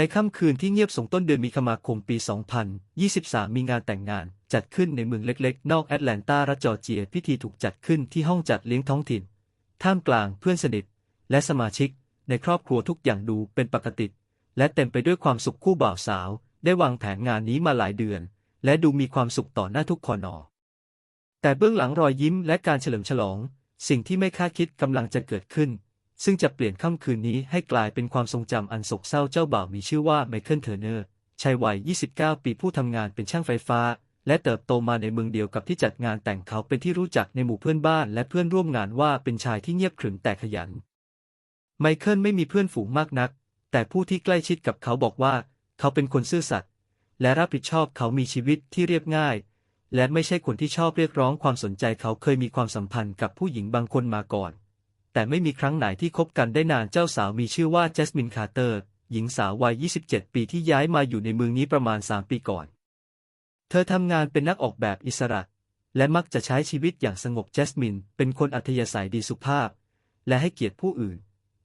ในค่ำคืนที่เงียบสงต้นเดือนมีนาคมปี 2023 มีงานแต่งงาน จัดขึ้นในเมืองเล็กๆ นอกแอตแลนตารัฐจอร์เจีย พิธีถูกจัดขึ้นที่ห้องจัดเลี้ยงท้องถิ่น ท่ามกลางเพื่อนสนิท และสมาชิก ในครอบครัวทุกอย่างดูเป็นปกติ และเต็มไปด้วยความสุขคู่บ่าวสาว ได้วางแผนงานนี้มาหลายเดือน และดูมีความสุขต่อหน้าทุกคนอแต่เบื้องหลังรอยยิ้มและการเฉลิมฉลอง สิ่งที่ไม่คาดคิดกำลังจะเกิดขึ้น ซึ่งจะเปลี่ยนค่ำคืนนี้ให้กลายเป็นความทรงจำอันโศกเศร้าเจ้าบ่าวมีชื่อว่าไมเคิลเทอร์เนอร์ชายวัย 29 ปีผู้ทำงานเป็นช่างไฟฟ้า และเติบโตมาในเมืองเดียวกับที่จัดงานแต่งเขาเป็นที่รู้จักในหมู่เพื่อนบ้านและเพื่อนร่วมงานว่าเป็นชายที่เงียบขรึมแต่ขยัน ไมเคิลไม่มีเพื่อนฝูงมากนัก แต่ผู้ที่ใกล้ชิดกับเขาบอกว่า เขาเป็นคนซื่อสัตย์และรับผิดชอบเขามีชีวิตที่เรียบง่าย และไม่ใช่คนที่ชอบเรียกร้องความสนใจเขาเคยมีความสัมพันธ์กับผู้หญิงบางคนมาก่อน แต่ไม่มีครั้งไหนที่คบกันได้นานเจ้าสาวมีชื่อว่าเจสมินคาร์เตอร์ หญิงสาววัย 27 ปีที่ย้ายมาอยู่ในเมืองนี้ประมาณ 3 ปีก่อน เธอทำงานเป็นนักออกแบบอิสระ และมักจะใช้ชีวิตอย่างสงบเจสมิน เป็นคนอัธยาศัยดีสุภาพ และให้เกียรติผู้อื่น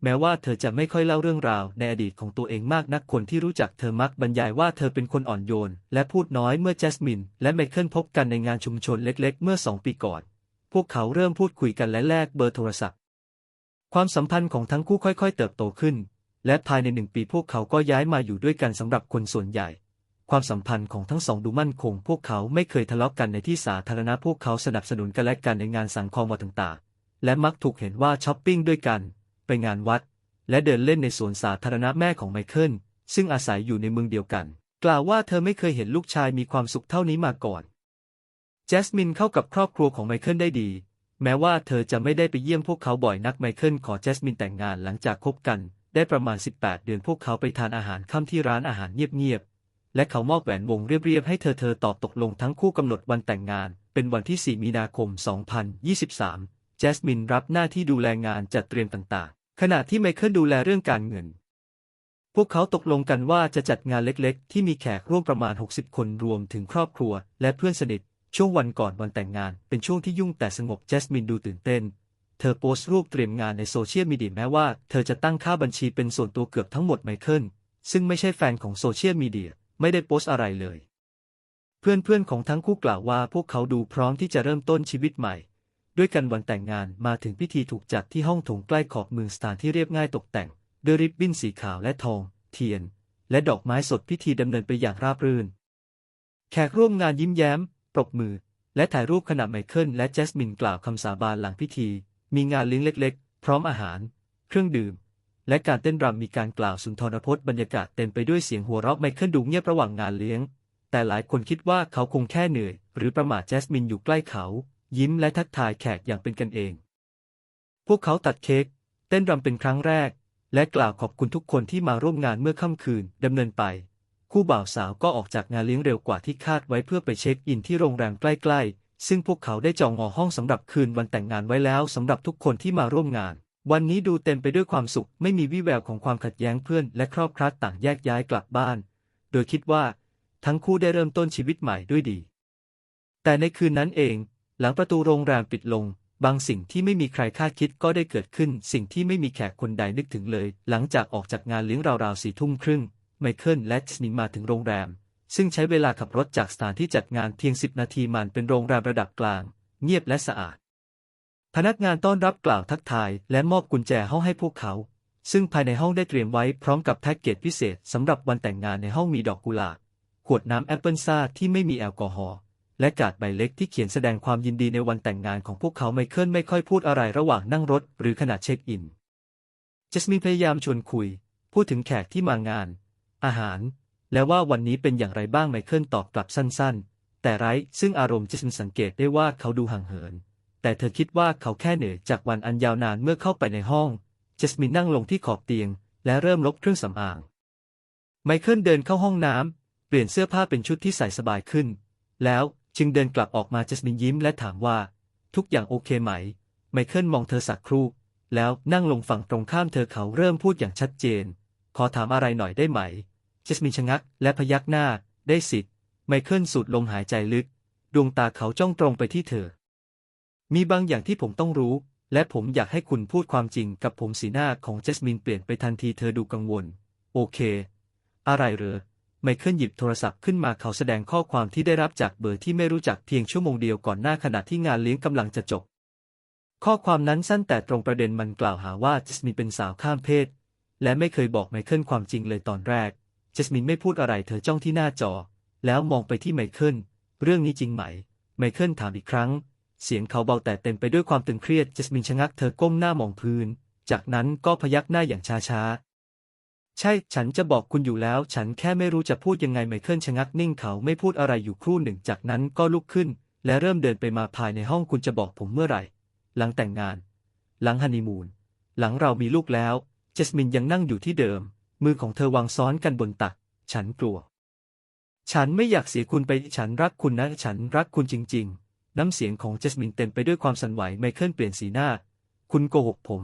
แม้ว่าเธอจะไม่ค่อยเล่าเรื่องราวในอดีตของตัวเองมากนักคนที่รู้จักเธอมักบรรยายว่าเธอเป็นคนอ่อนโยน และพูดน้อยเมื่อเจสมิน และไมเคิลพบกันในงานชุมชนเล็ก ๆ เมื่อสองปีก่อน พวกเขาเริ่มพูดคุยกันและแลกเบอร์โทรศัพท์ ความสัมพันธ์ของทั้งคู่ค่อยๆ เติบโตขึ้น และภายในหนึ่งปีพวกเขาก็ย้ายมาอยู่ด้วยกันสำหรับคนส่วนใหญ่ ความสัมพันธ์ของทั้งสองดูมั่นคง พวกเขาไม่เคยทะเลาะกันในที่สาธารณะพวกเขาสนับสนุนกันและกันในงานสังคมวัต่างๆ และมักถูกเห็นว่าช้อปปิ้งด้วยกัน ไปงานวัด และเดินเล่นในสวนสาธารณะแม่ของไมเคิลซึ่งอาศัยอยู่ในเมืองเดียวกัน กล่าวว่าเธอไม่เคยเห็นลูกชายมีความสุขเท่านี้มาก่อน แจสมินเข้ากับครอบครัวของไมเคิลได้ดี แม้ว่าเธอจะไม่ได้ไปเยี่ยมพวกเขาบ่อยนักไมเคิลขอแจสมินแต่งงานหลังจากคบกัน ได้ประมาณ 18 เดือนพวกเขาไปทานอาหารค่ำที่ร้านอาหารเงียบๆ และเขามอบแหวนวงเรียบๆ ให้เธอเธอตอบตกลงทั้งคู่กำหนดวันแต่งงาน เป็นวันที่ 4 มีนาคม 2023แจสมินรับหน้าที่ดูแลงานจัดเตรียมต่างๆ ขณะที่ไมเคิลดูแลเรื่องการเงิน พวกเขาตกลงกันว่าจะจัดงานเล็กๆ ที่มีแขกร่วมประมาณ 60 คนรวมถึงครอบครัว และเพื่อนสนิท ช่วงวันก่อนวันแต่งงานเป็นช่วงที่ยุ่งแต่สงบแจสมินดูตื่นเต้น เธอโพสต์รูปเตรียมงานในโซเชียลมีเดียแม้ว่าเธอจะตั้งค่าบัญชีเป็นส่วนตัวเกือบทั้งหมดไมเคิลซึ่งไม่ใช่แฟนของโซเชียลมีเดียไม่ได้โพสต์อะไรเลย เพื่อนๆของทั้งคู่กล่าวว่าพวกเขาดูพร้อมที่จะเริ่มต้นชีวิตใหม่ ด้วยกันวันแต่งงานมาถึงพิธีถูกจัดที่ห้องโถงใกล้ขอบเมืองสถานที่เรียบง่ายตกแต่ง ด้วยริบบิ้นสีขาวและทอง เทียน และดอกไม้สดพิธีดำเนินไปอย่างราบรื่น แขกร่วมงานยิ้มแย้ม ปรบมือ และถ่ายรูปขณะไมเคิลและแจสมินกล่าวคำสาบานหลังพิธี มีงานเลี้ยงเล็กๆ พร้อมอาหาร เครื่องดื่ม และการเต้นรำมีการกล่าวสุนทรพจน์บรรยากาศเต็มไปด้วยเสียงหัวเราะไมเคิลดูเงียบระหว่างงานเลี้ยง แต่หลายคนคิดว่าเขาคงแค่เหนื่อย หรือประมาทแจสมินอยู่ใกล้เขา ยิ้มและทักทายแขกอย่างเป็นกันเอง พวกเขาตัดเค้กเต้นรำเป็นครั้งแรก และกล่าวขอบคุณทุกคนที่มาร่วมงานเมื่อค่ำคืนดำเนินไป คู่บ่าวสาวก็ออกจากงานเลี้ยงเร็วกว่าที่คาดไว้เพื่อไปเช็คอินที่โรงแรมใกล้ๆ ซึ่งพวกเขาได้จองหอห้องสำหรับคืนวันแต่งงานไว้แล้วสำหรับทุกคนที่มาร่วมงาน วันนี้ดูเต็มไปด้วยความสุข ไม่มีวี่แววของความขัดแย้งเพื่อนและครอบครัวต่างแยกย้ายกลับบ้าน โดยคิดว่า ทั้งคู่ได้เริ่มต้นชีวิตใหม่ด้วยดี แต่ในคืนนั้นเอง หลังประตูโรงแรมปิดลงบางสิ่งที่ไม่มีใครคาดคิดก็ได้เกิดขึ้น สิ่งที่ไม่มีแขกคนใดนึกถึงเลย หลังจากออกจากงานเลี้ยงราวๆสี่ทุ่มครึ่ง ไมเคิลและสนิมมาถึงโรงแรม ซึ่งใช้เวลาขับรถจากสถานที่จัดงานเพียงสิบนาทีมันเป็นโรงแรมระดับกลาง เงียบและสะอาด พนักงานต้อนรับกล่าวทักทายและมอบกุญแจห้องให้พวกเขา ซึ่งภายในห้องได้เตรียมไว้พร้อมกับแพ็กเกจพิเศษสำหรับวันแต่งงานในห้องมีดอกกุหลาบขวดน้ำแอปเปิลซ่าที่ไม่มีแอลกอฮอล์และการ์ดใบเล็กที่เขียนแสดงความยินดีในวันแต่งงานของพวกเขาไมเคิลไม่ค่อยพูดอะไรระหว่างนั่งรถหรือขณะเช็คอิน เจสมินพยายามชวนคุย พูดถึงแขกที่มางาน อาหาร และว่าวันนี้เป็นอย่างไรบ้างไมเคิลตอบกลับสั้น ๆ แต่ไร้ซึ่งอารมณ์เจสมินสังเกตได้ว่าเขาดูห่างเหิน แต่เธอคิดว่าเขาแค่เหนื่อยจากวันอันยาวนานเมื่อเข้าไปในห้องเจสมินนั่งลงที่ขอบเตียง และเริ่มลบเครื่องสำอาง ไมเคิลเดินเข้าห้องน้ำเปลี่ยนเสื้อผ้าเป็นชุดที่ใส่สบายขึ้น แล้วจึงเดินกลับออกมาเจสมินยิ้มและถามว่า ทุกอย่างโอเคไหม ไมเคิลมองเธอสักครู่แล้วนั่งลงฝั่งตรงข้ามเธอเขาเริ่มพูดอย่างชัดเจน ขอถามอะไรหน่อยได้ไหม จสมินชะงักและพยักหน้า ได้สิทธิ์ ไมเคิลสูดลมหายใจลึก ดวงตาเขาจ้องตรงไปที่เธอ มีบางอย่างที่ผมต้องรู้ และผมอยากให้คุณพูดความจริงกับผมสีหน้าของเจสมินเปลี่ยนไปทันทีเธอดูกังวล โอเค อะไรเหรอไมเคิลหยิบโทรศัพท์ขึ้นมาเขาแสดงข้อความที่ได้รับจากเบอร์ที่ไม่รู้จักเพียงชั่วโมงเดียวก่อนหน้าขณะที่งานเลี้ยงกำลังจะจบ ข้อความนั้นสั้นแต่ตรงประเด็นมันกล่าวหาว่าจัสมินเป็นสาวข้ามเพศ และไม่เคยบอกไมเคิลความจริงเลยตอนแรก จสมินไม่พูดอะไรเธอจ้องที่หน้าจอ แล้วมองไปที่ไมเคิลเรื่องนี้จริงไหม ไมเคิลถามอีกครั้ง เสียงเขาเบาแต่เต็มไปด้วยความตึงเครียดจสมินชะงักเธอก้มหน้ามองพื้น จากนั้นก็พยักหน้าอย่างช้าๆ ใช่ฉันจะบอกคุณอยู่แล้ว ฉันแค่ไม่รู้จะพูดยังไงไมเคิลชะงักนิ่งเขาไม่พูดอะไรอยู่ครู่หนึ่งจากนั้นก็ลุกขึ้น และเริ่มเดินไปมาภายในห้องคุณจะบอกผมเมื่อไหร่ หลังแต่งงาน หลังฮันนีมูนหลังเรามีลูกแล้ว เจสมินยังนั่งอยู่ที่เดิม มือของเธอวางซ้อนกันบนตัก ฉันกลัว ฉันไม่อยากเสียคุณไป ฉันรักคุณนะ ฉันรักคุณจริง ๆ น้ำเสียงของเจสมินเต็มไปด้วยความสั่นไหว ไมเคิลเปลี่ยนสีหน้า คุณโกหกผม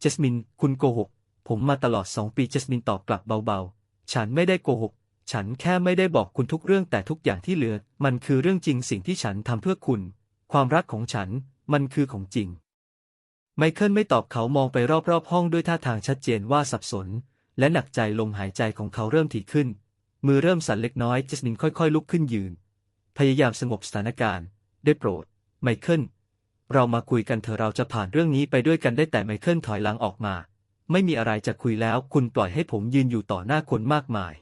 เจสมิน คุณโกหก ผมมาตลอดสองปี เจสมินตอบกลับเบาๆ ฉันไม่ได้โกหก ฉันแค่ไม่ได้บอกคุณทุกเรื่องแต่ทุกอย่างที่เหลือ มันคือเรื่องจริงสิ่งที่ฉันทำเพื่อคุณ ความรักของฉัน มันคือของจริง ไมเคิลไม่ตอบเขามองไปรอบๆห้องด้วยท่าทางชัดเจนว่าสับสน และหนักใจลมหายใจของเขาเริ่มถี่ขึ้น มือเริ่มสั่นเล็กน้อยเจสมินค่อยๆ ลุกขึ้นยืน พยายามสงบสถานการณ์ ได้โปรด ไมเคิลเรามาคุยกันเถอะเราจะผ่านเรื่องนี้ไปด้วยกันได้แต่ไมเคิลถอยหลังออกมา ไม่มีอะไรจะคุยแล้ว คุณปล่อยให้ผมยืนอยู่ต่อหน้าคนมากมาย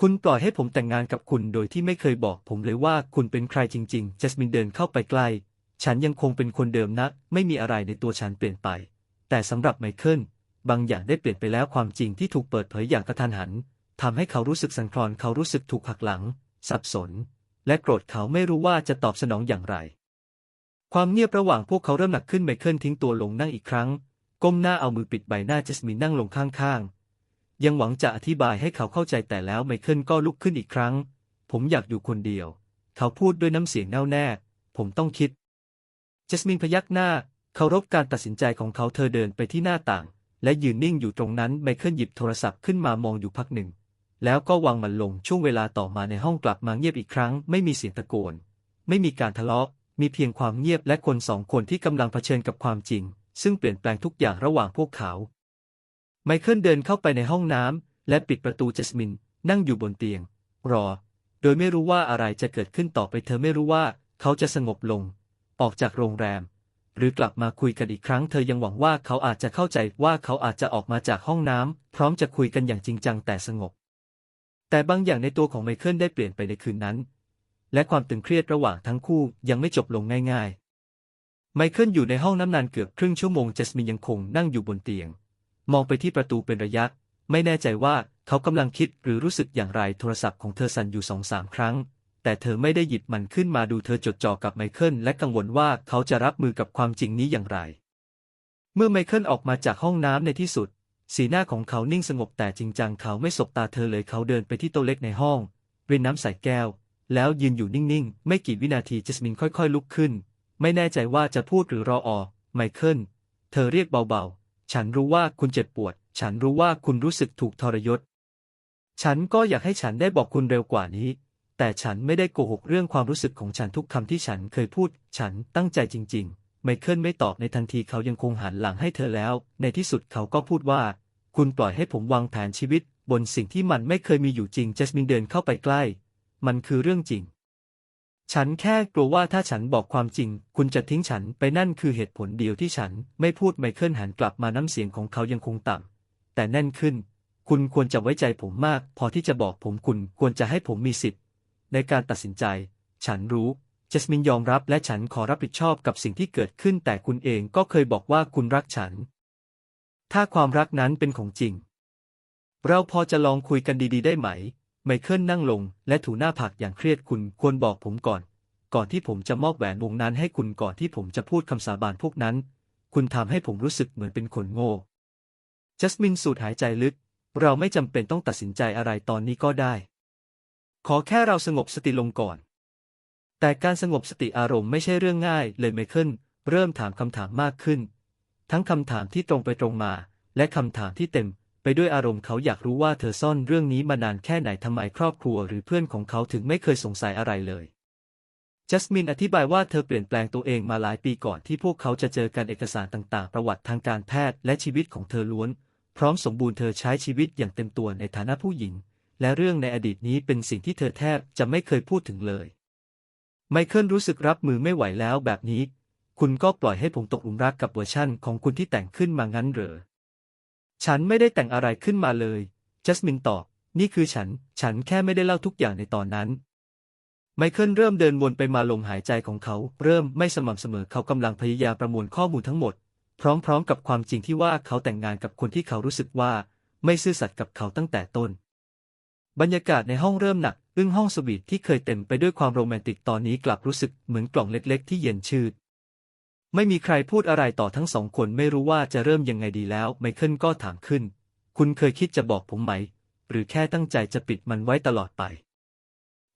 คุณปล่อยให้ผมแต่งงานกับคุณโดยที่ไม่เคยบอกผมเลยว่าคุณเป็นใครจริงๆเจสมินเดินเข้าไปใกล้ ฉันยังคงเป็นคนเดิมนะไม่มีอะไรในตัวฉันเปลี่ยนไป แต่สำหรับไมเคิล บางอย่างได้เปลี่ยนไปแล้วความจริงที่ถูกเปิดเผยอย่างกระทันหันทำให้เขารู้สึกสั่นคลอนเขารู้สึกถูกหักหลัง สับสน และโกรธเขาไม่รู้ว่าจะตอบสนองอย่างไร ความเงียบระหว่างพวกเขาเริ่มหนักขึ้นไมเคิลทิ้งตัวลงนั่งอีกครั้ง ก้มหน้าเอามือปิดใบหน้าเจสมินนั่งลงข้างๆ ยังหวังจะอธิบายให้เขาเข้าใจแต่แล้วไมเคิลก็ลุกขึ้นอีกครั้ง ผมอยากอยู่คนเดียว เขาพูดด้วยน้ำเสียงแน่วแน่ ผมต้องคิดเจสมินพยักหน้า เคารพการตัดสินใจของเขาเธอเดินไปที่หน้าต่าง และยืนนิ่งอยู่ตรงนั้นไมเคิลหยิบโทรศัพท์ขึ้นมามองอยู่พักหนึ่ง แล้วก็วางมันลงช่วงเวลาต่อมาในห้องกลับมาเงียบอีกครั้ง ไม่มีเสียงตะโกน ไม่มีการทะเลาะ มีเพียงความเงียบและคนสองคนที่กำลังเผชิญกับความจริง ซึ่งเปลี่ยนแปลงทุกอย่างระหว่างพวกเขา ไมเคิลเดินเข้าไปในห้องน้ำและปิดประตูเจสมิน นั่งอยู่บนเตียง รอ โดยไม่รู้ว่าอะไรจะเกิดขึ้นต่อไปเธอไม่รู้ว่า เขาจะสงบลง ออกจากโรงแรม หรือกลับมาคุยกันอีกครั้งเธอยังหวังว่าเขาอาจจะเข้าใจว่าเขาอาจจะออกมาจากห้องน้ำพร้อมจะคุยกันอย่างจริงจังแต่สงบ แต่บางอย่างในตัวของไมเคิลได้เปลี่ยนไปในคืนนั้น และความตึงเครียดระหว่างทั้งคู่ยังไม่จบลงง่ายๆ ไมเคิลอยู่ในห้องน้ำนานเกือบครึ่งชั่วโมงเจสมินยังคงนั่งอยู่บนเตียง มองไปที่ประตูเป็นระยะ ไม่แน่ใจว่าเขากำลังคิดหรือรู้สึกอย่างไรโทรศัพท์ของเธอสั่นอยู่สองสามครั้ง แต่เธอไม่ได้หยิบมันขึ้นมาดูเธอจดจ่อกับไมเคิลและกังวลว่าเขาจะรับมือกับความจริงนี้อย่างไร เมื่อไมเคิลออกมาจากห้องน้ำในที่สุด สีหน้าของเขานิ่งสงบแต่จริงจังเขาไม่สบตาเธอเลยเขาเดินไปที่โต๊ะเล็กในห้องเรียนน้ำใส่แก้ว แล้วยืนอยู่นิ่งๆ ไม่กี่วินาทีเจสมินค่อยๆ ลุกขึ้น ไม่แน่ใจว่าจะพูดหรือรออไมเคิลเธอเรียกเบาๆ ฉันรู้ว่าคุณเจ็บปวด ฉันรู้ว่าคุณรู้สึกถูกทรยศ ฉันก็อยากให้ฉันได้บอกคุณเร็วกว่านี้ แต่ฉันไม่ได้โกหกเรื่องความรู้สึกของฉันทุกคำที่ฉันเคยพูด ฉันตั้งใจจริง ๆ ไมเคิลไม่ตอบในทันทีเขายังคงหันหลังให้เธอแล้ว ในที่สุดเขาก็พูดว่า คุณปล่อยให้ผมวางแผนชีวิต บนสิ่งที่มันไม่เคยมีอยู่จริงเจสมินเดินเข้าไปใกล้ มันคือเรื่องจริง ฉันแค่กลัวว่าถ้าฉันบอกความจริง คุณจะทิ้งฉันไปนั่นคือเหตุผลเดียวที่ฉัน ไม่พูดไมเคิลหันกลับมาน้ำเสียงของเขายังคงต่ำแต่แน่นขึ้น คุณควรจะไว้ใจผมมาก พอที่จะบอกผมคุณควรจะให้ผมมีสิทธิ์ ในการตัดสินใจ ฉันรู้ เจสมินยอมรับและฉันขอรับผิดชอบกับสิ่งที่เกิดขึ้นแต่คุณเองก็เคยบอกว่าคุณรักฉัน ถ้าความรักนั้นเป็นของจริง เราพอจะลองคุยกันดี ๆ ได้ไหม ไมเคิลนั่งลงและถูหน้าผากอย่างเครียดคุณควรบอกผมก่อน ก่อนที่ผมจะมอบแหวนวงนั้นให้คุณก่อนที่ผมจะพูดคำสาบานพวกนั้น คุณทำให้ผมรู้สึกเหมือนเป็นคนโง่จัสมินสูดหายใจลึก เราไม่จำเป็นต้องตัดสินใจอะไรตอนนี้ก็ได้ ขอแค่เราสงบสติลงก่อน แต่การสงบสติอารมณ์ไม่ใช่เรื่องง่ายเลยไมเคิลเริ่มถามคำถามมากขึ้น ทั้งคำถามที่ตรงไปตรงมา และคำถามที่เต็ม ไปด้วยอารมณ์เขาอยากรู้ว่าเธอซ่อนเรื่องนี้มานานแค่ไหนทำไมครอบครัวหรือเพื่อนของเขาถึงไม่เคยสงสัยอะไรเลยจัสมินอธิบายว่าเธอเปลี่ยนแปลงตัวเองมาหลายปีก่อนที่พวกเขาจะเจอกันเอกสารต่างๆ ประวัติทางการแพทย์และชีวิตของเธอล้วน พร้อมสมบูรณ์เธอใช้ชีวิตอย่างเต็มตัวในฐานะผู้หญิง และเรื่องในอดีตนี้เป็นสิ่งที่เธอแทบจะไม่เคยพูดถึงเลย ไมเคิลรู้สึกรับมือไม่ไหวแล้วแบบนี้ คุณก็ปล่อยให้ผมตกหลุมรักกับเวอร์ชั่นของคุณที่แต่งขึ้นมางั้นเหรอ ฉันไม่ได้แต่งอะไรขึ้นมาเลย จัสมินตอบ นี่คือฉัน ฉันแค่ไม่ได้เล่าทุกอย่างในตอนนั้น ไมเคิลเริ่มเดินวนไปมาลมหายใจของเขา เริ่มไม่สม่ำเสมอเขากำลังพยายามประมวลข้อมูลทั้งหมด พร้อมๆ กับความจริงที่ว่าเขาแต่งงานกับคนที่เขารู้สึกว่า ไม่ซื่อสัตย์กับเขาตั้งแต่ต้น บรรยากาศในห้องเริ่มหนัก อึ้งห้องสวีทที่เคยเต็มไปด้วยความโรแมนติกตอนนี้กลับรู้สึกเหมือนกล่องเล็กๆ ที่เย็นชืด ไม่มีใครพูดอะไรต่อทั้งสองคนไม่รู้ว่าจะเริ่มยังไงดีแล้ว ไมเคิลก็ถามขึ้น คุณเคยคิดจะบอกผมไหม หรือแค่ตั้งใจจะปิดมันไว้ตลอดไป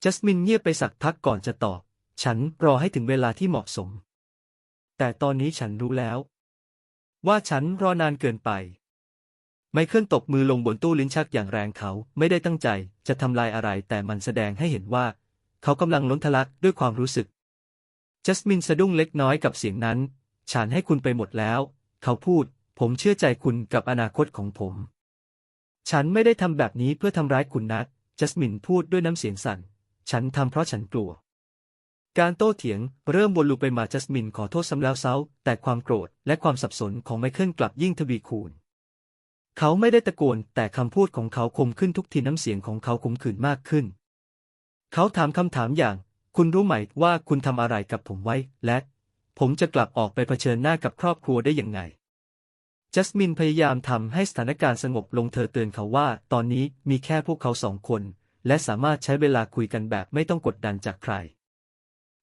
จัสมินเงียบไปสักพักก่อนจะตอบ ฉันรอให้ถึงเวลาที่เหมาะสม แต่ตอนนี้ฉันรู้แล้ว ว่าฉันรอนานเกินไป ไมเคิลตบมือลงบนตู้ลิ้นชักอย่างแรงเขาไม่ได้ตั้งใจจะทำลายอะไรแต่มันแสดงให้เห็นว่า เขากำลังล้นทะลักด้วยความรู้สึก จัสมินสะดุ้งเล็กน้อยกับเสียงนั้น ฉันให้คุณไปหมดแล้ว เขาพูด ผมเชื่อใจคุณกับอนาคตของผม ฉันไม่ได้ทำแบบนี้เพื่อทำร้ายคุณนัทจัสมินพูดด้วยน้ำเสียงสั่น ฉันทำเพราะฉันกลัว การโต้เถียงเริ่มวนลูปไปมาจัสมินขอโทษซ้ำแล้วเซ้า แต่ความโกรธและความสับสนของไมเคิลกลับยิ่งทวีคูณ เขาไม่ได้ตะโกนแต่คำพูดของเขาคมขึ้นทุกทีน้ำเสียงของเขาคมขื่นมากขึ้น เขาถามคำถามอย่าง คุณรู้ไหมว่าคุณทำอะไรกับผมไว้ และ ผมจะกลับออกไปเผชิญหน้ากับครอบครัวได้อยังไง จัสมินพยายามทำให้สถานการณ์สงบลงเธอเตือนเขาว่า ตอนนี้มีแค่พวกเขาสองคน และสามารถใช้เวลาคุยกันแบบไม่ต้องกดดันจากใคร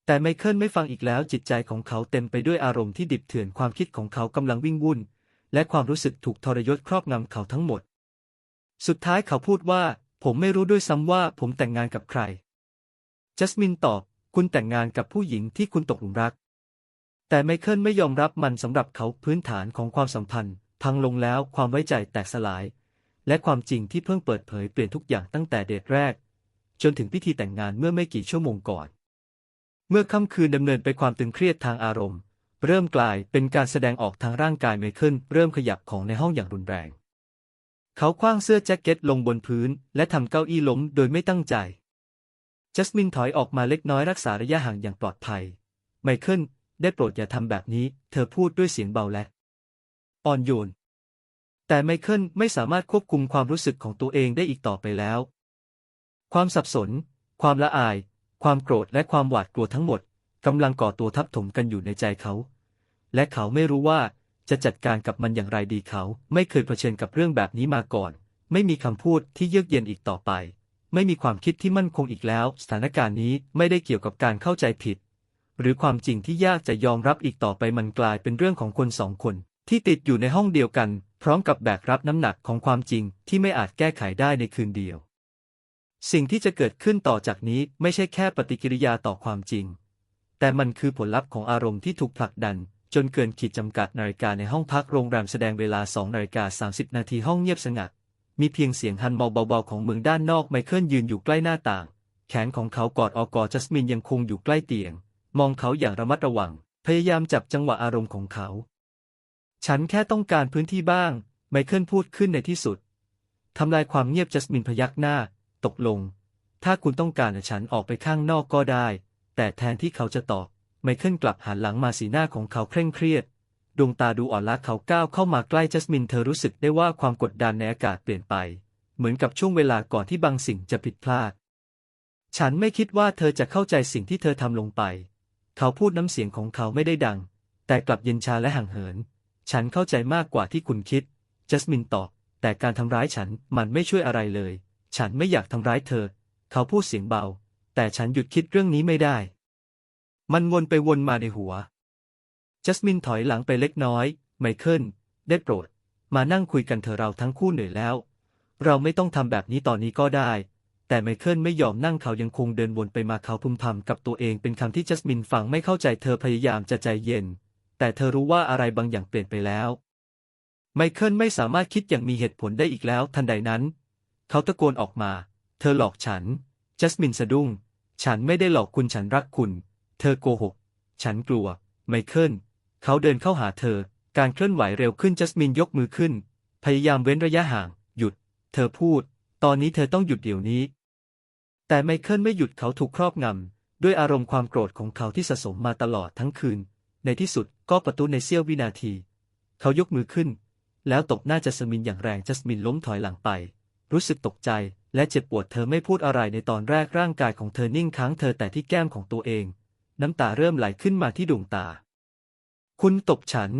แต่ไมเคิลไม่ฟังอีกแล้วจิตใจของเขาเต็มไปด้วยอารมณ์ที่ดิบเถื่อนความคิดของเขากำลังวิ่งวุ่น และความรู้สึกถูกทรยศครอบงำเขาทั้งหมด สุดท้ายเขาพูดว่า ผมไม่รู้ด้วยซ้ำว่าผมแต่งงานกับใคร จัสมินตอบ คุณแต่งงานกับผู้หญิงที่คุณตกหลุมรัก แต่ไมเคิลไม่ยอมรับมันสำหรับเขาพื้นฐานของความสัมพันธ์ พังลงแล้วความไว้ใจแตกสลาย และความจริงที่เพิ่งเปิดเผยเปลี่ยนทุกอย่างตั้งแต่เดทแรก จนถึงพิธีแต่งงานเมื่อไม่กี่ชั่วโมงก่อน เมื่อค่ำคืนดำเนินไปความตึงเครียดทางอารมณ์ เริ่มกลายเป็นการแสดงออกทางร่างกายไมเคิลเริ่มขยับของในห้องอย่างรุนแรง เขาคว้างเสื้อแจ็คเก็ตลงบนพื้น และทำเก้าอี้ล้มโดยไม่ตั้งใจ จัสมินถอยออกมาเล็กน้อยรักษาระยะห่างอย่างปลอดภัย ไมเคิลได้โปรดอย่าทำแบบนี้ เธอพูดด้วยเสียงเบาและ อ่อนโยน แต่ไมเคิลไม่สามารถควบคุมความรู้สึกของตัวเองได้อีกต่อไปแล้ว ความสับสน ความละอาย ความโกรธและความหวาดกลัวทั้งหมด กำลังก่อตัวทับถมกันอยู่ในใจเขา และเขาไม่รู้ว่าจะจัดการกับมันอย่างไรดีเขา ไม่เคยเผชิญกับเรื่องแบบนี้มาก่อน ไม่มีคำพูดที่เยือกเย็นอีกต่อไป ไม่มีความคิดที่มั่นคงอีกแล้ว สถานการณ์นี้ไม่ได้เกี่ยวกับการเข้าใจผิด หรือความจริงที่ยากจะยอมรับอีกต่อไปมันกลายเป็นเรื่องของคนสองคน ที่ติดอยู่ในห้องเดียวกัน พร้อมกับแบกรับน้ำหนักของความจริงที่ไม่อาจแก้ไขได้ในคืนเดียว สิ่งที่จะเกิดขึ้นต่อจากนี้ไม่ใช่แค่ปฏิกิริยาต่อความจริง แต่มันคือผลลัพธ์ของอารมณ์ที่ถูกผลักดัน จนเกินขีดจำกัดนาฬิกาในห้องพักโรงแรมแสดงเวลา2นาฬิกา30 นาทีห้องเงียบสงัด มีเพียงเสียงฮันมอเบาๆของเมืองด้านนอกไมเคิลยืนอยู่ใกล้หน้าต่าง แขนของเขากอดออกอจัสมินยังคงอยู่ใกล้เตียง มองเขาอย่างระมัดระวัง พยายามจับจังหวะอารมณ์ของเขา ฉันแค่ต้องการพื้นที่บ้าง ไมเคิลพูดขึ้นในที่สุดทำลายความเงียบจัสมินพยักหน้า ตกลง ถ้าคุณต้องการฉันออกไปข้างนอกก็ได้ แต่แทนที่เขาจะตอบ ไมเคิลกลับหันหลังมาสีหน้าของเขาเคร่งเครียด ดวงตาดูอ่อนล้าเขาก้าวเข้ามาใกล้จัสมินเธอรู้สึกได้ว่าความกดดันในอากาศเปลี่ยนไป เหมือนกับช่วงเวลาก่อนที่บางสิ่งจะผิดพลาด ฉันไม่คิดว่าเธอจะเข้าใจสิ่งที่เธอทำลงไป เขาพูดน้ำเสียงของเขาไม่ได้ดัง แต่กลับเย็นชาและห่างเหิน ฉันเข้าใจมากกว่าที่คุณคิด จัสมินตอบ แต่การทำร้ายฉันมันไม่ช่วยอะไรเลย ฉันไม่อยากทำร้ายเธอ เขาพูดเสียงเบา แต่ฉันหยุดคิดเรื่องนี้ไม่ได้ มันวนไปวนมาในหัว จัสมินถอยหลังไปเล็กน้อย ไมเคิล ได้โปรด มานั่งคุยกันเถอะเราทั้งคู่เหนื่อยแล้ว เราไม่ต้องทำแบบนี้ตอนนี้ก็ได้ แต่ไมเคิลไม่ยอมนั่งเขายังคงเดินวนไปมาเขาพึมพำกับตัวเองเป็นคำที่จัสมินฟังไม่เข้าใจเธอพยายามจะใจเย็น แต่เธอรู้ว่าอะไรบางอย่างเปลี่ยนไปแล้วไมเคิลไม่สามารถคิดอย่างมีเหตุผลได้อีกแล้ว ทันใดนั้น เขาตะโกนออกมา เธอหลอกฉัน จัสมินสะดุ้ง ฉันไม่ได้หลอกคุณฉันรักคุณ เธอโกหก ฉันกลัว ไมเคิล เขาเดินเข้าหาเธอ การเคลื่อนไหวเร็วขึ้นจัสมินยกมือขึ้น พยายามเว้นระยะห่าง หยุด เธอพูด ตอนนี้เธอต้องหยุดเดี๋ยวนี้ แต่ไมเคิลไม่หยุดเขาถูกครอบงำ ด้วยอารมณ์ความโกรธของเขาที่สะสมมาตลอดทั้งคืน ในที่สุดก็ประตูในเสี้ยววินาที เขายกมือขึ้น แล้วตบหน้าจัสมินอย่างแรงจัสมินล้มถอยหลังไป รู้สึกตกใจ และเจ็บปวดเธอไม่พูดอะไรในตอนแรกร่างกายของเธอนิ่งค้างเธอแต่ที่แก้มของตัวเอง น้ำตาเริ่มไหลขึ้นมาที่ดวงตา คุณตบฉัน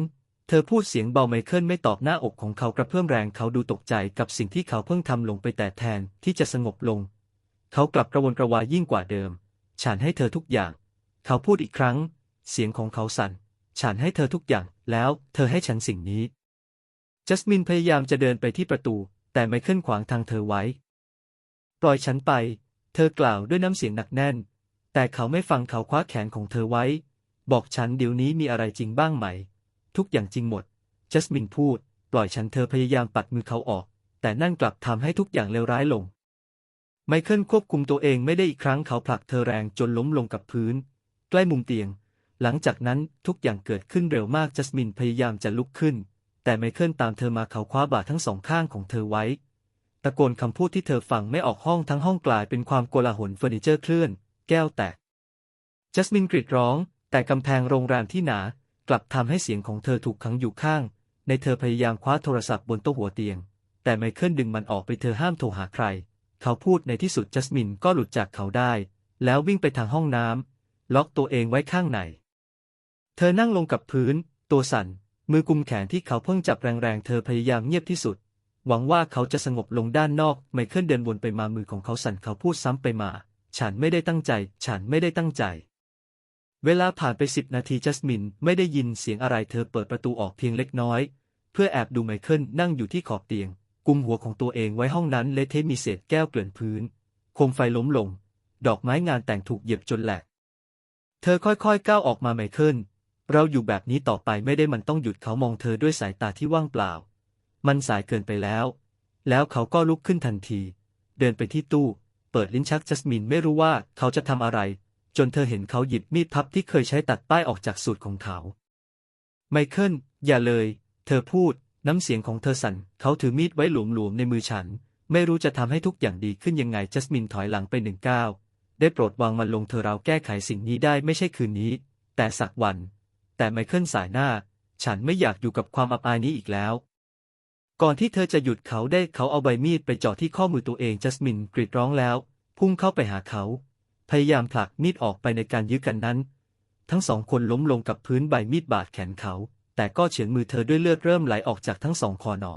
เธอพูดเสียงเบาไมเคิลไม่ตอบหน้าอกของเขากระเพื่อมแรงเขาดูตกใจกับสิ่งที่เขาเพิ่งทำลงไปแต่แทนที่จะสงบลง เขากลับกระวนกระวายยิ่งกว่าเดิม ฉันให้เธอทุกอย่าง เขาพูดอีกครั้ง เสียงของเขาสั่น ฉันให้เธอทุกอย่าง แล้วเธอให้ฉันสิ่งนี้ จัสมินพยายามจะเดินไปที่ประตู แต่ไมเคิลขวางทางเธอไว้ ปล่อยฉันไป เธอกล่าวด้วยน้ำเสียงหนักแน่น แต่เขาไม่ฟังเขาคว้าแขนของเธอไว้ บอกฉันเดี๋ยวนี้มีอะไรจริงบ้างไหม ทุกอย่างจริงหมด จัสมินพูด ปล่อยฉันเธอพยายามปัดมือเขาออก แต่นั่นกลับทำให้ทุกอย่างเลวร้ายลง ไมเคิลควบคุมตัวเองไม่ได้อีกครั้งเขาผลักเธอแรงจนล้มลงกับพื้น ใกล้มุมเตียง หลังจากนั้นทุกอย่างเกิดขึ้นเร็วมากจัสมินพยายามจะลุกขึ้น แต่ไมเคิลตามเธอมาเขาคว้าบ่าทั้งสองข้างของเธอไว้ะโกนคำพูดที่เธอฟังไม่ออกห้องทั้งห้องกลายเป็นความโกลาหลเฟอร์นิเจอร์เคลื่อน แก้วแตกจัสมินกรีดร้อง แต่กำแพงโรงแรมที่หนา กลับทำให้เสียงของเธอถูกขังอยู่ข้าง ในเธอพยายามคว้าโทรศัพท์บนโต๊ะหัวเตียง แต่ไมเคิลดึงมันออกไปเธอห้ามโทรหาใคร เขาพูดในที่สุดจัสมินก็หลุดจากเขาได้ แล้ววิ่งไปทางห้องน้ำล็อกตัวเองไว้ข้างใน เธอนั่งลงกับพื้น ตัวสั่นมือกุมแขนที่เขาเพิ่งจับแรงๆ เธอพยายามเงียบที่สุด หวังว่าเขาจะสงบลงด้านนอก ไมเคิลเดินวนไปมามือของเขาสั่นเขาพูดซ้ำไปมา ฉันไม่ได้ตั้งใจ ฉันไม่ได้ตั้งใจ เวลาผ่านไปสิบนาทีจัสมินไม่ได้ยินเสียงอะไรเธอเปิดประตูออกเพียงเล็กน้อย เพื่อแอบดูไมเคิลนั่งอยู่ที่ขอบเตียง กุมหัวของตัวเองไว้ห้องนั้นเละเทะมีเศษแก้วเกลื่อนพื้นโคมไฟล้มลง ดอกไม้งานแต่งถูกเหยียบจนแหลก เธอค่อยๆก้าวออกมาไมเคิลเราอยู่แบบนี้ต่อไปไม่ได้มันต้องหยุดเขามองเธอด้วยสายตาที่ว่างเปล่า มันสายเกินไปแล้ว แล้วเขาก็ลุกขึ้นทันที เดินไปที่ตู้ เปิดลิ้นชักจัสมินไม่รู้ว่าเขาจะทำอะไร จนเธอเห็นเขาหยิบมีดพับที่เคยใช้ตัดป้ายออกจากสูตรของเขา ไมเคิล อย่าเลย เธอพูด น้ำเสียงของเธอสั่น เขาถือมีดไว้หลวมๆในมือฉัน ไม่รู้จะทำให้ทุกอย่างดีขึ้นยังไงจัสมินถอยหลังไปหนึ่งก้าวได้โปรดวางมันลงเธอเราแก้ไขสิ่งนี้ได้ไม่ใช่คืนนี้ แต่สักวัน แต่ไมเคิลสายหน้า ฉันไม่อยากอยู่กับความอับอายนี้อีกแล้ว ก่อนที่เธอจะหยุดเขาได้เขาเอาใบมีดไปเจ่อที่ข้อมือตัวเองจัสมินกรีดร้องแล้ว พุ่งเข้าไปหาเขา พยายามผลักมีดออกไปในการยื้อกันนั้น ทั้งสองคนล้มลงกับพื้นใบมีดบาดแขนเขา แต่ก็เฉือนมือเธอด้วยเลือดเริ่มไหลออกจากทั้งสองคอนอ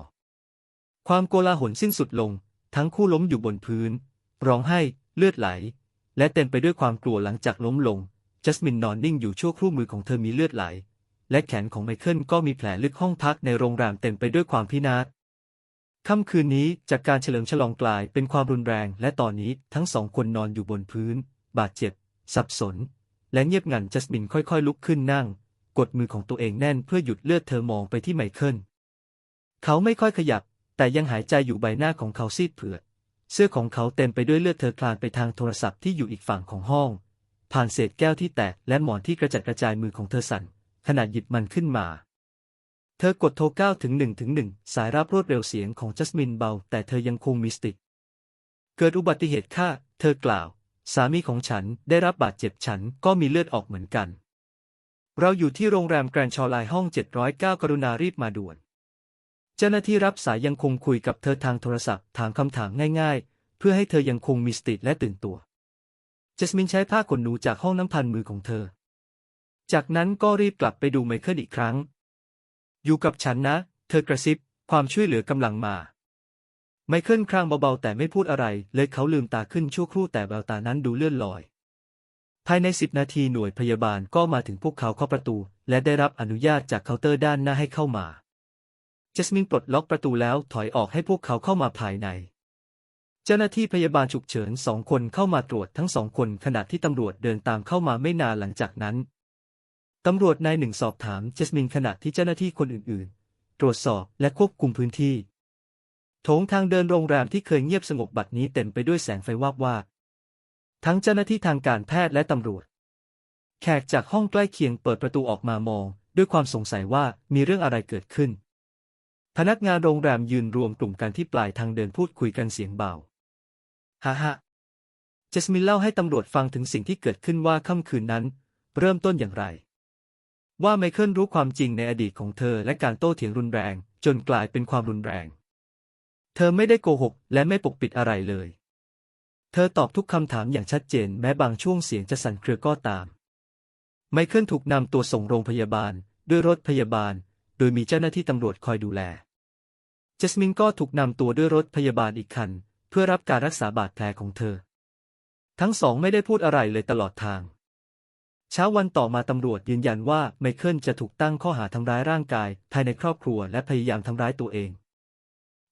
ความโกลาหลสิ้นสุดลง ทั้งคู่ล้มอยู่บนพื้น ร้องไห้เลือดไหล และเต็มไปด้วยความกลัวหลังจากล้มลงจัสมินนอนนิ่งอยู่ชั่วครู่มือของเธอมีเลือดไหล และแขนของไมเคิลก็มีแผลลึกห้องพักในโรงแรมเต็มไปด้วยความพินาศค่ำคืนนี้จากการเฉลิมฉลองกลายเป็นความรุนแรง และตอนนี้ทั้งสองคนนอนอยู่บนพื้น บาดเจ็บ สับสน และเงียบงันจัสมินค่อยๆ ลุกขึ้นนั่ง กดมือของตัวเองแน่นเพื่อหยุดเลือดเธอมองไปที่ไมเคิลเขาไม่ค่อยขยับ แต่ยังหายใจอยู่ใบหน้าของเขาซีดเผือดเสื้อของเขาเต็มไปด้วยเลือดเธอคลานไปทางโทรศัพท์ที่อยู่อีกฝั่งของห้อง ผ่านเศษแก้วที่แตกและหมอนที่กระจัดกระจายมือของเธอสั่น ขณะหยิบมันขึ้นมาเธอกดโทรเก้าถึงหนึ่งถึงหนึ่งสายรับรวดเร็วเสียงของจัสมินเบา แต่เธอยังคงมิสติกเกิดอุบัติเหตุฆ่าเธอกล่าว สามีของฉันได้รับบาดเจ็บฉันก็มีเลือดออกเหมือนกัน เราอยู่ที่โรงแรมแกรนด์ชอไลน์ห้อง 709 กรุณารีบมาด่วน เจ้าหน้าที่รับสายยังคงคุยกับเธอทางโทรศัพท์ถามคำถามง่ายๆ เพื่อให้เธอยังคงมีสติและตื่นตัว จัสมินใช้ผ้าขนหนูจากห้องน้ำพันมือของเธอ จากนั้นก็รีบกลับไปดูไมเคิลอีกครั้ง อยู่กับฉันนะ เธอกระซิบ ความช่วยเหลือกำลังมา ไมเคิลครางเบาๆแต่ไม่พูดอะไร เลยเขาลืมตาขึ้นชั่วครู่แต่แววตานั้นดูเลื่อนลอย ภายในสิบนาทีหน่วยพยาบาลก็มาถึงพวกเขาเคาประตู และได้รับอนุญาตจากเคาน์เตอร์ด้านหน้าให้เข้ามาจสมินปลดล็อกประตูแล้วถอยออกให้พวกเขาเข้ามาภายใน เจ้าหน้าที่พยาบาลฉุกเฉินสองคนเข้ามาตรวจทั้งสองคนขณะที่ตำรวจเดินตามเข้ามาไม่นานหลังจากนั้น ตำรวจนายหนึ่งสอบถามเจสมินขณะที่เจ้าหน้าที่คนอื่นๆ ตรวจสอบและควบคุมพื้นที่ โถงทางเดินโรงแรมที่เคยเงียบสงบบัดนี้เต็มไปด้วยแสงไฟวาบวาบทั้งเจ้าหน้าที่ทางการแพทย์และตำรวจ แขกจากห้องใกล้เคียงเปิดประตูออกมามอง ด้วยความสงสัยว่ามีเรื่องอะไรเกิดขึ้น พนักงานโรงแรมยืนรวมกลุ่มกันที่ปลายทางเดินพูดคุยกันเสียงเบาฮ่าฮ่าเจสมินเล่าให้ตำรวจฟังถึงสิ่งที่เกิดขึ้นว่าค่ำคืนนั้น เริ่มต้นอย่างไร ว่าไมเคิลรู้ความจริงในอดีตของเธอและการโต้เถียงรุนแรง จนกลายเป็นความรุนแรง เธอไม่ได้โกหกและไม่ปกปิดอะไรเลย เธอตอบทุกคำถามอย่างชัดเจนแม้บางช่วงเสียงจะสั่นเครือก็ตาม ไมเคิลถูกนำตัวส่งโรงพยาบาล ด้วยรถพยาบาล โดยมีเจ้าหน้าที่ตำรวจคอยดูแล เจสมินก็ถูกนำตัวด้วยรถพยาบาลอีกคัน เพื่อรับการรักษาบาดแผลของเธอ ทั้งสองไม่ได้พูดอะไรเลยตลอดทาง เช้าวันต่อมาตำรวจยืนยันว่าไมเคิลจะถูกตั้งข้อหาทำร้ายร่างกาย ภายในครอบครัวและพยายามทำร้ายตัวเอง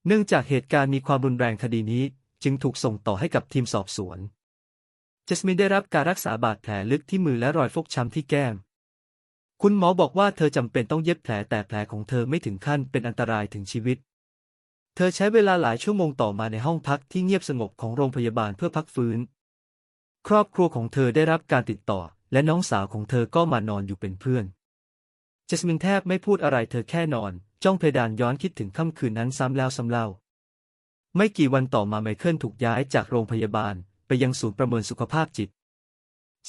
เนื่องจากเหตุการณ์มีความรุนแรงคดีนี้ จึงถูกส่งต่อให้กับทีมสอบสวน เจสมินได้รับการรักษาบาดแผลลึกที่มือและรอยฟกช้ำที่แก้ม คุณหมอบอกว่าเธอจำเป็นต้องเย็บแผลแต่แผลของเธอไม่ถึงขั้นเป็นอันตรายถึงชีวิต เธอใช้เวลาหลายชั่วโมงต่อมาในห้องพักที่เงียบสงบของโรงพยาบาลเพื่อพักฟื้น ครอบครัวของเธอได้รับการติดต่อ และน้องสาวของเธอก็มานอนอยู่เป็นเพื่อน เจสมินแทบไม่พูดอะไรเธอแค่นอน จ้องเพดานย้อนคิดถึงค่ำคืนนั้นซ้ำแล้วซ้ำเล่า ไม่กี่วันต่อมาไมเคิลถูกย้ายจากโรงพยาบาล ไปยังศูนย์ประเมินสุขภาพจิต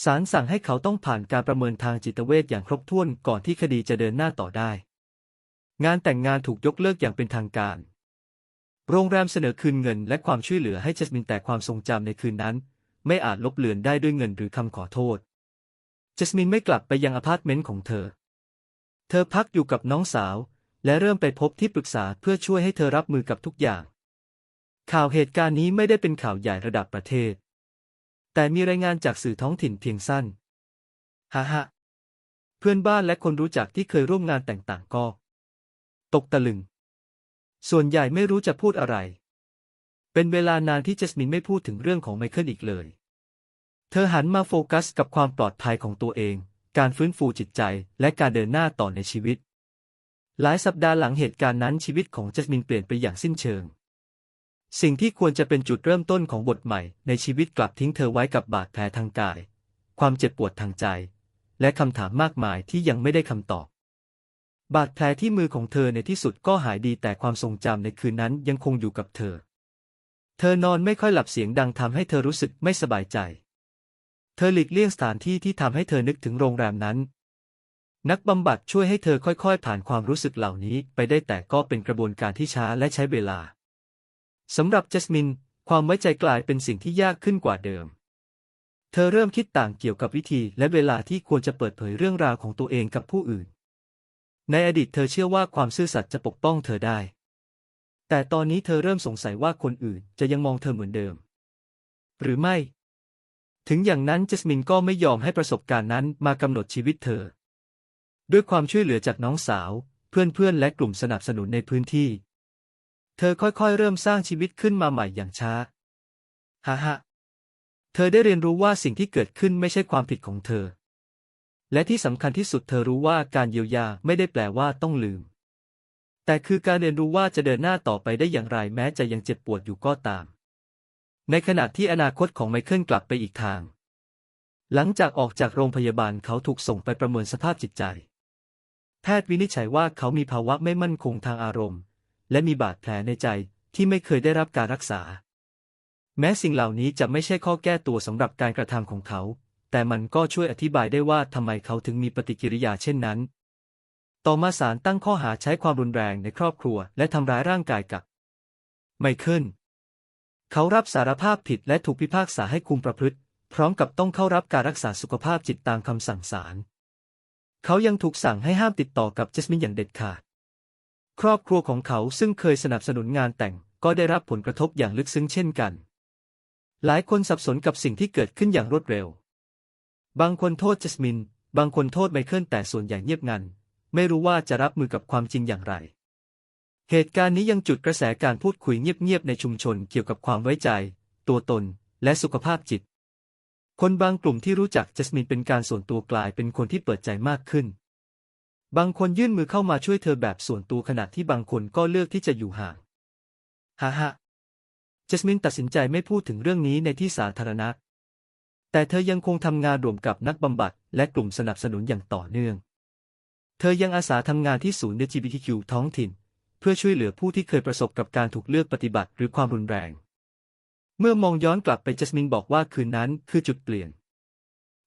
ศาลสั่งให้เขาต้องผ่านการประเมินทางจิตเวชอย่างครบถ้วนก่อนที่คดีจะเดินหน้าต่อได้ งานแต่งงานถูกยกเลิกอย่างเป็นทางการ โรงแรมเสนอคืนเงินและความช่วยเหลือให้เจสมินแต่ความทรงจำในคืนนั้น ไม่อาจลบเลือนได้ด้วยเงินหรือคำขอโทษ จสมินไม่กลับไปยังอพาร์ตเมนต์ของเธอ เธอพักอยู่กับน้องสาว และเริ่มไปพบที่ปรึกษาเพื่อช่วยให้เธอรับมือกับทุกอย่าง ข่าวเหตุการณ์นี้ไม่ได้เป็นข่าวใหญ่ระดับประเทศ แต่มีรายงานจากสื่อท้องถิ่นเพียงสั้น ฮ่าฮ่าเพื่อนบ้านและคนรู้จักที่เคยร่วมงานแต่งต่างก็ ตกตะลึง ส่วนใหญ่ไม่รู้จะพูดอะไร เป็นเวลานานที่เจสมินไม่พูดถึงเรื่องของไมเคิลอีกเลย เธอหันมาโฟกัสกับความปลอดภัยของตัวเอง การฟื้นฟูจิตใจ และการเดินหน้าต่อในชีวิต หลายสัปดาห์หลังเหตุการณ์นั้นชีวิตของเจสมินเปลี่ยนไปอย่างสิ้นเชิง สิ่งที่ควรจะเป็นจุดเริ่มต้นของบทใหม่ ในชีวิตกลับทิ้งเธอไว้กับบาดแผลทางกาย ความเจ็บปวดทางใจ และคำถามมากมายที่ยังไม่ได้คำตอบ บาดแผลที่มือของเธอในที่สุดก็หายดีแต่ความทรงจำในคืนนั้นยังคงอยู่กับเธอ เธอนอนไม่ค่อยหลับเสียงดังทำให้เธอรู้สึกไม่สบายใจ เธอหลีกเลี่ยงสถานที่ที่ทำให้เธอนึกถึงโรงแรมนั้น นักบำบัดช่วยให้เธอค่อยๆ ผ่านความรู้สึกเหล่านี้ไปได้แต่ก็เป็นกระบวนการที่ช้าและใช้เวลาสำหรับเจสมิน ความไว้ใจกลายเป็นสิ่งที่ยากขึ้นกว่าเดิม เธอเริ่มคิดต่างเกี่ยวกับวิธีและเวลาที่ควรจะเปิดเผยเรื่องราวของตัวเองกับผู้อื่น ในอดีตเธอเชื่อว่าความซื่อสัตย์จะปกป้องเธอได้ แต่ตอนนี้เธอเริ่มสงสัยว่าคนอื่นจะยังมองเธอเหมือนเดิม หรือไม่ ถึงอย่างนั้นเจสมินก็ไม่ยอมให้ประสบการณ์นั้นมากำหนดชีวิตเธอ ด้วยความช่วยเหลือจากน้องสาว เพื่อนๆ และกลุ่มสนับสนุนในพื้นที่ เธอค่อยๆ เริ่มสร้างชีวิตขึ้นมาใหม่อย่างช้าฮ่าฮ่าเธอได้เรียนรู้ว่าสิ่งที่เกิดขึ้นไม่ใช่ความผิดของเธอ และที่สำคัญที่สุดเธอรู้ว่าการเยียวยาไม่ได้แปลว่าต้องลืม แต่คือการเรียนรู้ว่าจะเดินหน้าต่อไปได้อย่างไรแม้จะยังเจ็บปวดอยู่ก็ตาม ในขณะที่อนาคตของไมเคิลกลับไปอีกทาง หลังจากออกจากโรงพยาบาลเขาถูกส่งไปประเมินสภาพจิตใจ แพทย์วินิจฉัยว่าเขามีภาวะไม่มั่นคงทางอารมณ์ และมีบาดแผลในใจที่ไม่เคยได้รับการรักษา แม้สิ่งเหล่านี้จะไม่ใช่ข้อแก้ตัวสำหรับการกระทำของเขา แต่มันก็ช่วยอธิบายได้ว่าทำไมเขาถึงมีปฏิกิริยาเช่นนั้น ต่อมาศาลตั้งข้อหาใช้ความรุนแรงในครอบครัว และทำร้ายร่างกายกับไมเคิล เขารับสารภาพผิดและถูกพิพากษาให้คุมประพฤติ พร้อมกับต้องเข้ารับการรักษาสุขภาพจิตตามคำสั่งศาล เขายังถูกสั่งให้ห้ามติดต่อกับเจสมินอย่างเด็ดขาด ครอบครัวของเขาซึ่งเคยสนับสนุนงานแต่งก็ได้รับผลกระทบอย่างลึกซึ้งเช่นกัน หลายคนสับสนกับสิ่งที่เกิดขึ้นอย่างรวดเร็ว บางคนโทษเจสมิน บางคนโทษไมเคิลแต่ส่วนใหญ่เงียบงัน ไม่รู้ว่าจะรับมือกับความจริงอย่างไร เหตุการณ์นี้ยังจุดกระแสการพูดคุยเงียบๆในชุมชนเกี่ยวกับความไว้ใจ ตัวตน และสุขภาพจิต คนบางกลุ่มที่รู้จักเจสมินเป็นการส่วนตัวกลายเป็นคนที่เปิดใจมากขึ้น บางคนยื่นมือเข้ามาช่วยเธอแบบส่วนตัวขณะที่บางคนก็เลือกที่จะอยู่ห่างฮ่าฮ่าเจสมินตัดสินใจไม่พูดถึงเรื่องนี้ในที่สาธารณะ แต่เธอยังคงทำงานร่วมกับนักบำบัดและกลุ่มสนับสนุนอย่างต่อเนื่อง เธอยังอาสาทำงานที่ศูนย์ LGBTQ ท้องถิ่น เพื่อช่วยเหลือผู้ที่เคยประสบกับการถูกเลือกปฏิบัติหรือความรุนแรง เมื่อมองย้อนกลับไปจัสมินบอกว่าคืนนั้นคือจุดเปลี่ยน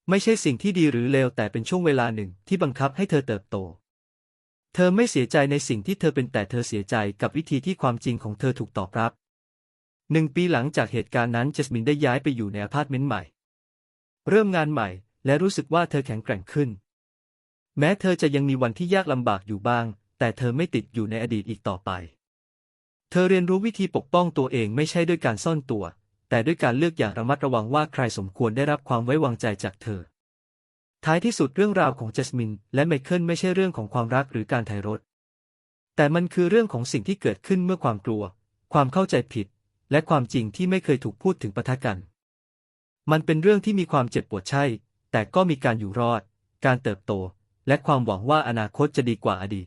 ไม่ใช่สิ่งที่ดีหรือเลวแต่เป็นช่วงเวลาหนึ่งที่บังคับให้เธอเติบโต เธอไม่เสียใจในสิ่งที่เธอเป็นแต่เธอเสียใจกับวิธีที่ความจริงของเธอถูกตอบรับหนึ่งปีหลังจากเหตุการณ์นั้นจัสมินได้ย้ายไปอยู่ในอพาร์ตเมนต์ใหม่ เริ่มงานใหม่ และรู้สึกว่าเธอแข็งแกร่งขึ้น แม้เธอจะยังมีวันที่ยากลำบากอยู่บ้าง แต่เธอไม่ติดอยู่ในอดีตอีกต่อไป เธอเรียนรู้วิธีปกป้องตัวเองไม่ใช่ด้วยการซ่อนตัว แต่ด้วยการเลือกอย่างระมัดระวังว่าใครสมควรได้รับความไว้วางใจจากเธอ ท้ายที่สุดเรื่องราวของเจสมินและไมเคิลไม่ใช่เรื่องของความรักหรือการไถ่รถ แต่มันคือเรื่องของสิ่งที่เกิดขึ้นเมื่อความกลัว ความเข้าใจผิด และความจริงที่ไม่เคยถูกพูดถึงปะทะกัน มันเป็นเรื่องที่มีความเจ็บปวดใช่ แต่ก็มีการอยู่รอด การเติบโต และความหวังว่าอนาคตจะดีกว่าอดีต